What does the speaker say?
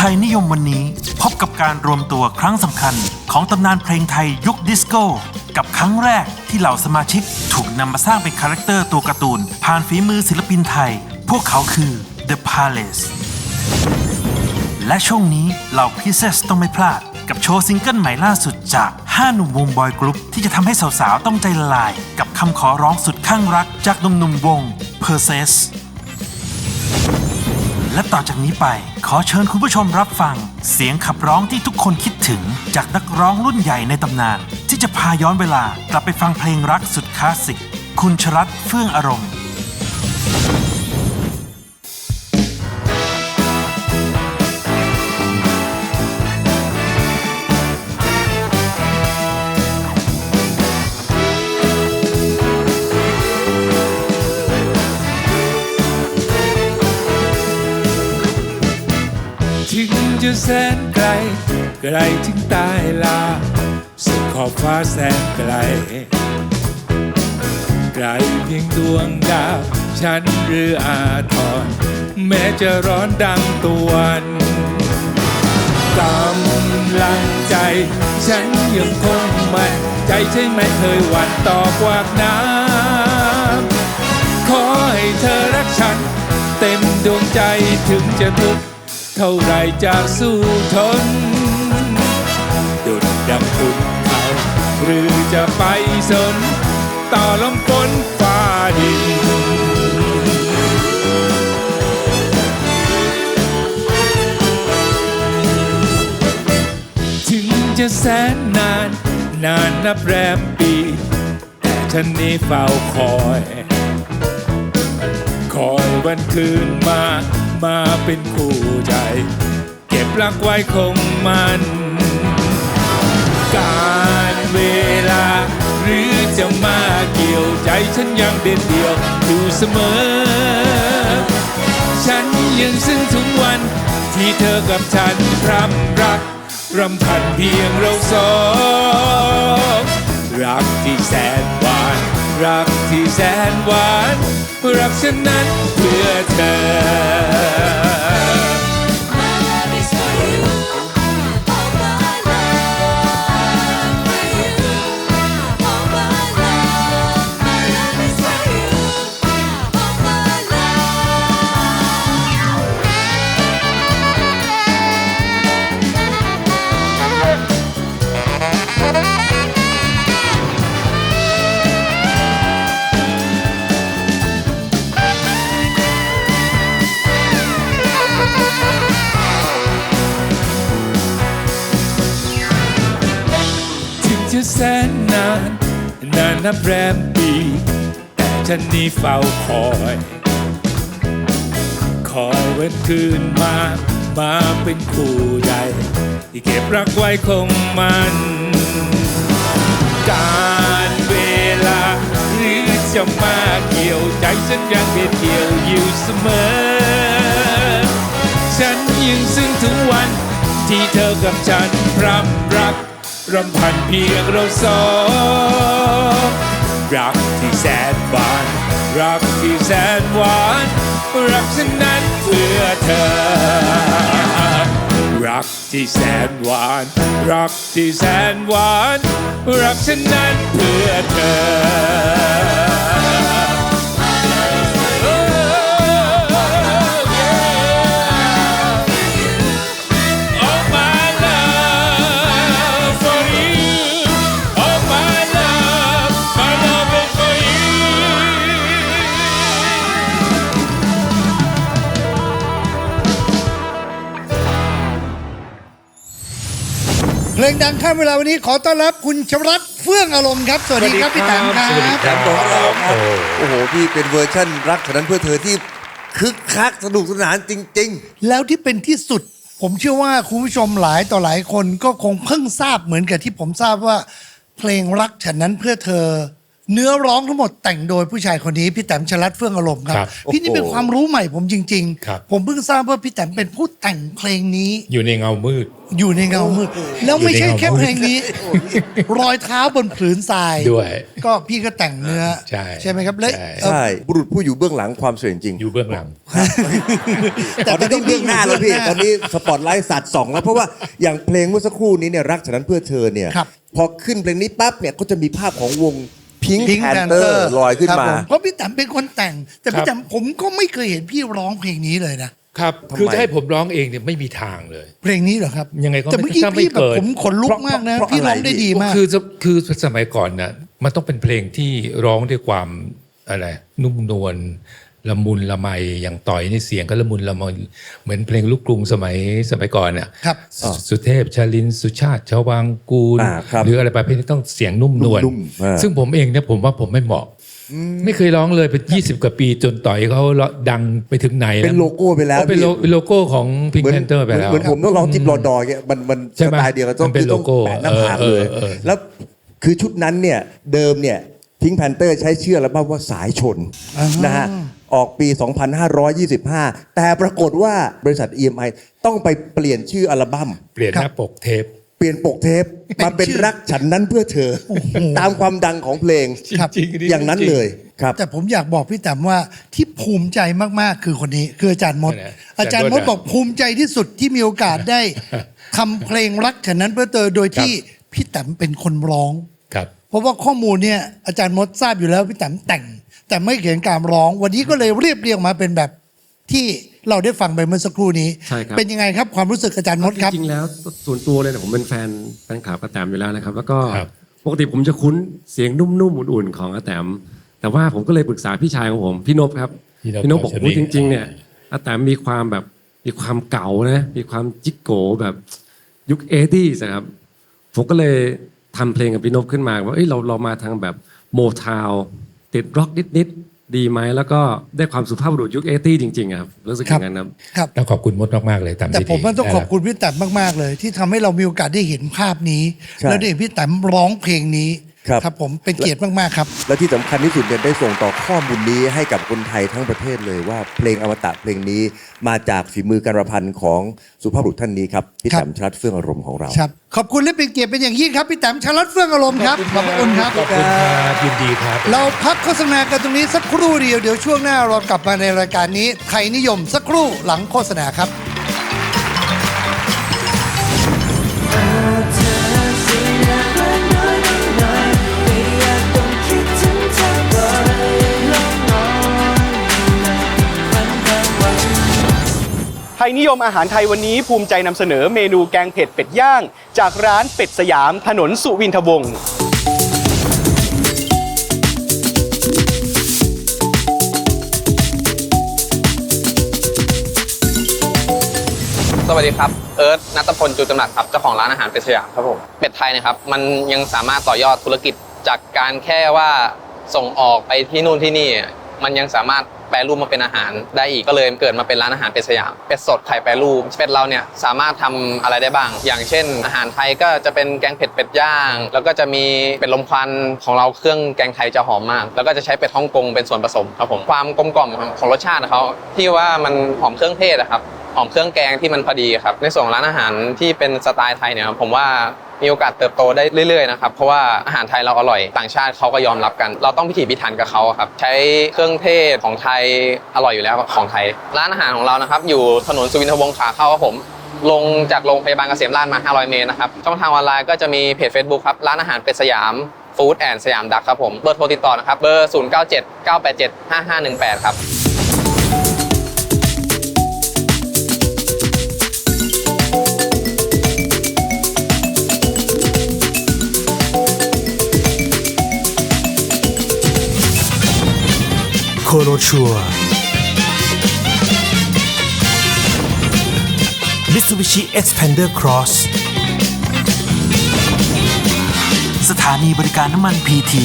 ไทยนิยมวันนี้พบกับการรวมตัวครั้งสำคัญ ของตำนานเพลงไทยยุคดิสโก้ กับครั้งแรกที่เหล่าสมาชิกถูกนำมาสร้างเป็นคาแรคเตอร์ตัวการ์ตูน ผ่านฝีมือศิลปินไทย พวกเขาคือ The Palace และช่วงนี้เหล่าพีเซสต้องไม่พลาด กับโชว์ซิงเกิลใหม่ล่าสุดจาก 5 หนุ่มวงบอยกรุ๊ปที่จะทำให้สาวๆ ต้องใจละลาย กับคำขอร้องสุดข้างรักจากหนุ่มๆวง p e r s e s และต่อจากนี้ไป ขอเชิญคุณผู้ชมรับฟัง เสียงขับร้องที่ทุกคนคิดถึง จากนักร้องรุ่นใหญ่ในตำนาน ที่จะพาย้อนเวลากลับไปฟังเพลงรักสุดคลาสสิก คุณชรัตน์เฟื่องอารมณ์ ถึงจะแสนไกล ไกลถึงตายลา สุดขอบฟ้าแสนไกล ไกลเพียงดวงดาว ฉันหรืออาทร แม้จะร้อนดังตะวันกำลังใจ ฉันยังคงมันใจใช่ไหมเคยหวั่นต่อกวากน้ำขอให้เธอรักฉัน เต็มดวงใจถึงจะทุกข์ เท่าไรจะสู้ทนดุดดังคุณเขาหรือจะไปสน ต่อลมฝนฟ้าดินถึงจะแสนนาน นานนับแรมปี แต่ฉันนี้เฝ้าคอย คอยวันคืนมา มาเป็นคู่ใจ เก็บรักไว้คงมัน การเวลา หรือจะมาเกี่ยวใจฉันยังเด็ดเดียวอยู่เสมอ ฉันยังซึ้งถึงวัน ที่เธอกับฉันพรำรักรำพันเพียงเราสองรักที่แสนหวาน รักที่แสนหวาน รักฉันนั้นเพื่อเธอ แสนนานนานนับแรมปี แต่ฉันนี้เฝ้าคอยคอยวันคืนมา มาเป็นคู่ใจที่เก็บรักไว้คงมัน การเวลาหรือจะมาเกี่ยวใจฉันยังเด็ดเดี่ยวอยู่เสมอ ฉันยังซึ้งถึงวันที่เธอกับฉันพรำรัก รำพันเพียงเราสองรักที่แสนหวานรักที่แสนหวานรักฉันนั้นเพื่อเธอ รักที่แสนหวาน รักที่แสนหวาน รักฉันนั้นเพื่อเธอ งดังข้ามเวลาวันนี้ขอต้อนรับคุณชวรัตน์เฟื่องอารมณ์ครับสวัสดีครับพี่แตมครับสวัสดีครับผมโอ้โหพี่เป็นเวอร์ชั่นรักเท่านั้นเพื่อเธอที่คึกคักสนุกสนานจริงแล้วที่เป็นที่สุด ผมเชื่อว่าคุณผู้ชมหลายต่อหลายคนก็คงเพิ่งทราบเหมือนกับที่ผมทราบว่า เพลงรักฉันนั้นเพื่อเธอ เนื้อร้องทั้งหมดแต่งโดยผู้ชายคนนี้พี่แต้มชลัดเฟื่องอารมณ์ครับครับพี่นี่เป็นความรู้ใหม่ผมจริง ครับ ๆ ผมเพิ่งทราบว่าพี่แต้มเป็นผู้แต่งเพลงนี้ อยู่ในเงามืด อยู่ในเงามืดแล้วไม่ใช่แค่อยู่ในเงามืดเพลงนี้ รอยเท้าบนผืนทรายด้วยก็พี่ก็แต่งเนื้อใช่ไหมครับและใช่ เอ่อ ใช่บุรุษผู้อยู่เบื้องหลังความสวยจริงอยู่เบื้องหลัง แต่ตอนนี้เบื้องหน้าแล้วพี่ตอนนี้สปอตไลท์สัตว์สองแล้วเพราะว่าอย่างเพลงเมื่อสักครู่นี้เนี่ยรักฉะนั้นเพื่อเธอเนี่ยครับ พอขึ้นเพลงนี้ปั๊บเนี่ยก็จะมีภาพของวง พิงพิงแพแพนนเตเตออร์ร์ลอยขึ้นมาเพราะพี่แต้มเป็นคนแต่ง แต่ครัพี่บแต้มผมก็ไม่เคยเห็นพี่ร้องเพลงนี้เลยนะ ครับ ทำไม คือจะให้ผมร้องเองเนี่ยไม่มีทางเลย เพลงนี้เหรอครับยังไงก็แต่เมื่อกี้ถ้าไม่พี่แบบเกิด ผมขนลุกมากนะ เพราะพี่ร้องอะไรได้ดีมาก คือจะคือสมัยก่อนนะมันต้องเป็นเพลงที่ร้องด้วยความอะไรนุ่มนวล ละมุนละไมอย่างต่อยนี่เสียงก็ละมุนละไมเหมือนเพลงลูกกรุงสมัยสมัยก่อนน่ะครับสุสุเทพชาลินสุชาติชวางกูลอ่าครับหรืออะไรประเภทนี้ต้องเสียงนุ่มนวลนุ่มๆอ่าซึ่งผมเองเนี่ยผมว่าผมไม่เหมาะ ไม่เคยร้องเลยเป็นยี่สิบกว่าปีจนต่อยเขาดังไปถึงไหนเป็นโลโก้ไปแล้วเขาเป็นโลเป็นโลโก้ของพิงเหมือนแพนเตอร์ไปแล้วเหมือนผมต้องร้องจิบรอดอยเงี้ยมันมันใช่สไหมไตล์เดียวกันต้องมันเป็นคือต้องโลโก้แปะหน้าผากเออเลยเออเออแล้วคือชุดนั้นเนี่ยเดิมเนี่ยพิงแพนเตอร์ใช้ชื่ออัลบั้มว่าสายชนนะฮะ ออกปี 2525 แต่ปรากฏว่าบริษัท EMI ต้องไปเปลี่ยนชื่ออัลบั้ม เปลี่ยนหน้าปกเทป เปลี่ยนปกเทปมาเป็นชื่อรักฉันนั้นเพื่อเธอ ตามความดังของเพลงครับจริงๆนี่อย่างนั้นจริงเลยครับ แต่ผมอยากบอกพี่แต้มว่าที่ภูมิใจมากๆ คือคนนี้ คืออาจารย์มดไหนๆอาจารย์มดอาจารย์มด บอกภูมิใจที่สุดที่มีโอกาสได้ทำเพลงรักฉันนั้นเพื่อเธอโดยที่พี่แต้มเป็นคนร้อง ครับ เพราะว่าข้อมูลเนี่ยอาจารย์มดทราบอยู่แล้วพี่แต้มแต่ง แต่ไม่เขียนการร้อง วันนี้ก็เลยเรียบเรียงมาเป็นแบบที่เราได้ฟังไปเมื่อสักครู่นี้ ใช่ครับ เป็นยังไงครับความรู้สึกอาจารย์มดครับ จริงๆแล้วส่วนตัวเลยเนี่ยผมเป็นแฟนแฟนคลับอาแตมอยู่แล้วนะครับ แล้วก็ครับ ปกติผมจะคุ้นเสียงนุ่มๆอุ่นๆของอาแตม แต่ว่าผมก็เลยปรึกษาพี่ชายของผม พี่นพครับพี่นพพี่นพบอกชลิว่าจริงๆเนี่ยอาแตมมีความแบบมีความเก่านะมีความจิกโกแบบยุคเอดี้ครับ ผมก็เลยทำเพลงกับพี่นพขึ้นมาว่าเอ้ยเราเรามาทางแบบโมทาว ติดร็อกนิดๆดีไหมแล้วก็ได้ความสุภาพบุรุษยุคเอตี้จริงๆครับรู้สึกอย่างนั้นครับครับ ต้องขอบคุณมดมากๆเลยทำแต่ได้ดีผมว่าต้องได้ขอบคุณพี่แต้มมากๆเลย ที่ทำให้เรามีโอกาสได้เห็นภาพนี้ใช่แล้วได้เห็นพี่แต้มร้องเพลงนี้ ครับผมเป็นเกียรติมากๆครับ และที่สำคัญที่สุดเนี่ยได้ส่งต่อข้อมูลนี้ให้กับคนไทยทั้งประเทศเลยว่าเพลงอมตะเพลงนี้มาจากฝีมือการประพันธ์ของสุภาพบุรุษท่านนี้ครับพี่ครับ แต้มชลัดเฟื่องอารมณ์ของเรา ครับ ขอบคุณและเป็นเกียรติเป็นอย่างยิ่งครับพี่แต้มชลัดเฟื่องอารมณ์ครับขอบพระคุณครับ ขอบคุณครับยินดีครับ เราพักโฆษณากันตรงนี้สักครู่เดียวเดี๋ยวช่วงหน้าเรากลับมาในรายการนี้ไทยนิยมสักครู่หลังโฆษณาครับ นิยมอาหารไทยวันนี้ภูมิใจนำเสนอเมนูแกงเผ็ดเป็ดย่าง จากร้านเป็ดสยามถนนสุวินทวงศ์สวัสดีครับ เอิร์ธนัตพลจูจำหนัดครับเจ้าของร้านอาหารเป็ดสยามครับผมเป็ดไทยนะครับ มันยังสามารถต่อยอดธุรกิจจากการแค่ว่าส่งออกไปที่นู่นที่นี่ มันยังสามารถ แปรรูปมาเป็นอาหารได้อีกก็เลยเกิดมาเป็นร้านอาหารเป็ดสยามเป็ดสดไข่แปรรูปเป็ดเราเนี่ยสามารถทำอะไรได้บ้าง อย่างเช่น อาหารไทยก็จะเป็นแกงเผ็ดเป็ดย่าง แล้วก็จะมีเป็ดลมควันของเราเครื่องแกงไทยจะหอมมาก แล้วก็จะใช้เป็ดฮ่องกงเป็นส่วนผสมครับผมความกลมกล่อมของรสชาติเขาที่ว่ามันหอมเครื่องเทศอะครับหอมเครื่องแกงที่มันพอดีครับในส่วนของร้านอาหารที่เป็นสไตล์ไทยเนี่ยผมว่า มีโอกาสเติบโตได้เรื่อยๆนะครับเพราะว่าอาหารไทยเราอร่อยต่างชาติเขาก็ยอมรับกัน เราต้องพิถีพิถันกับเขาครับใช้เครื่องเทศของไทยอร่อยอยู่แล้วของไทย ร้านอาหารของเรานะครับ อยู่ถนนสุวินทวงศ์ขาเข้าครับผมลงจากโรงพยาบาลเกษมราชมา 500 เมตรนะครับช่องทางออนไลน์ก็จะมีเพจ Facebook ครับร้านอาหารเป็ดสยามฟู้ดแอนด์สยามดักครับผมเบอร์โทรติดต่อนะครับเบอร์ 097 987 5518 ครับ โคโรชัวมิตซูบิชิ Expander Cross สถานีบริการน้ำมันพีที